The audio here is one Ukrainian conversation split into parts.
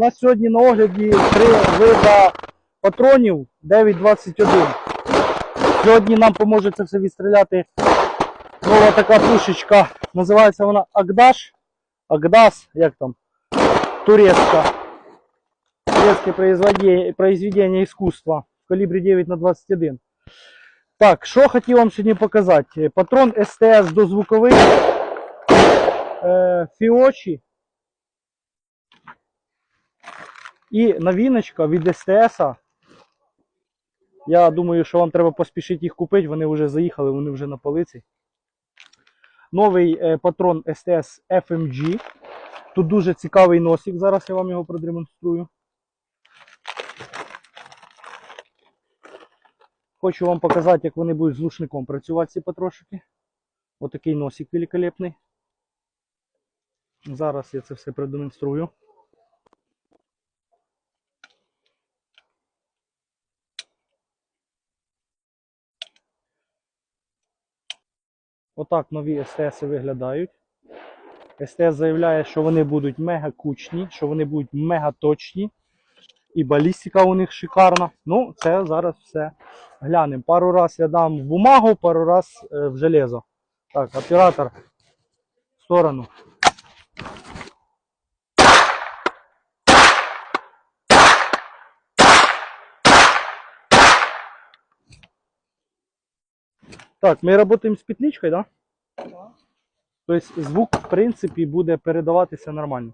У нас сьогодні на огляді три вида патронів 9.21. Сьогодні нам поможе це все відстріляти нова така пушечка. Називається вона Агдаш. Агдас, як там? Турецька. Турецьке произведение искусства в калібрі 9 на 21. Так, що хотів вам сьогодні показати? Патрон СТС дозвуковий. Е, Фіочі. І новіночка від СТС. Я думаю, що вам треба поспішити їх купити. Вони вже заїхали, вони вже на полиці. Новий е, патрон STS FMG. Тут дуже цікавий носик. Зараз я вам його продемонструю. Хочу вам показати, як вони будуть з лушником працювати ці патрошики. Отакий носик великолепний. Зараз я це все продемонструю. Отак нові СТС виглядають. СТС заявляє, що вони будуть мега кучні, що вони будуть мега точні. І балістика у них шикарна. Ну, це зараз все глянемо. Пару раз я дам в бумагу, пару раз е, в железо. Так, оператор в сторону. Так, ми працюємо з петличкою, да? Тобто звук, в принципі, буде передаватися нормально.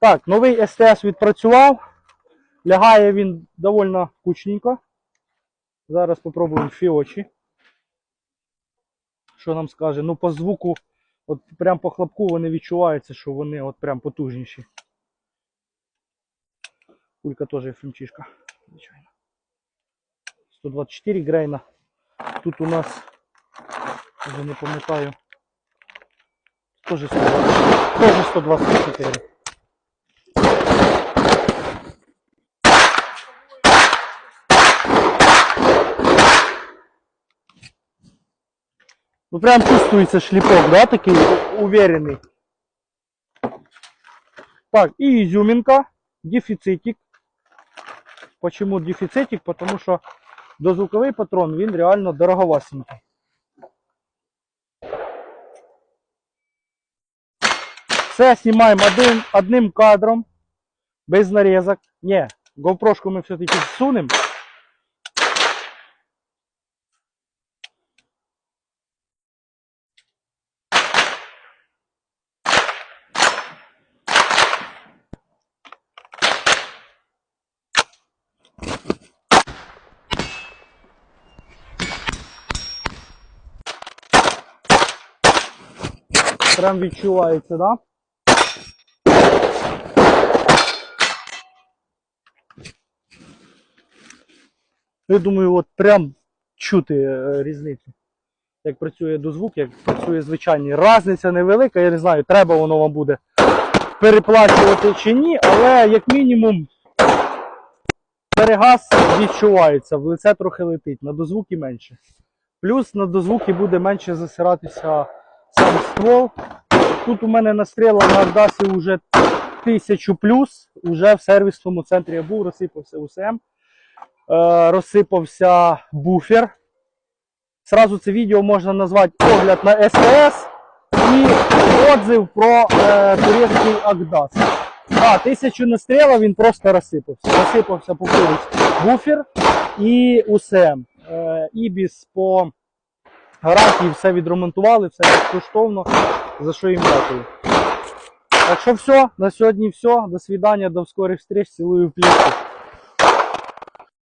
Так, новий СТС відпрацював. Лягає він доволі кучненько. Зараз спробуємо фіочі. Що нам скаже? Ну, по звуку, от прям по хлопку вони відчуваються, що вони от прям потужніші. Кулька теж фмчишка, звичайно. 124 грейна. Тут у нас, вже не пам'ятаю, 120, теж 124. Ну прям чувствуется шлепок, да, такий уверенный. Так, и изюминка, дефицитик. Почему дефицитик? Потому що дозвуковий патрон, він реально дороговасенький. Все знімаємо один, одним кадром, без нарізок. Ні, GoPro ми все-таки всунемо. Прям відчувається, да? Я думаю, от прям чути е, різницю. Як працює дозвук, як працює звичайний. Разниця невелика, я не знаю, треба воно вам буде переплачувати чи ні, але як мінімум перегаз відчувається, в лице трохи летить, на дозвуки менше. Плюс на дозвуки буде менше засиратися сам ствол. Тут у мене настріла на Ардасі вже 1000 плюс, уже в сервісному центрі я був, розсипався УСМ, розсипався буфер. Сразу це відео можна назвати огляд на СТС і отзив про е, турецький Агдас. А, тисячу настріла він просто розсипався. Розсипався повторюсь, буфер і УСМ. Е, Ібіс по гарантії все відремонтували, все безкоштовно, за що їм дякую. Так що все, на сьогодні все. До свидання, до скорих встреч, цілую в плечі.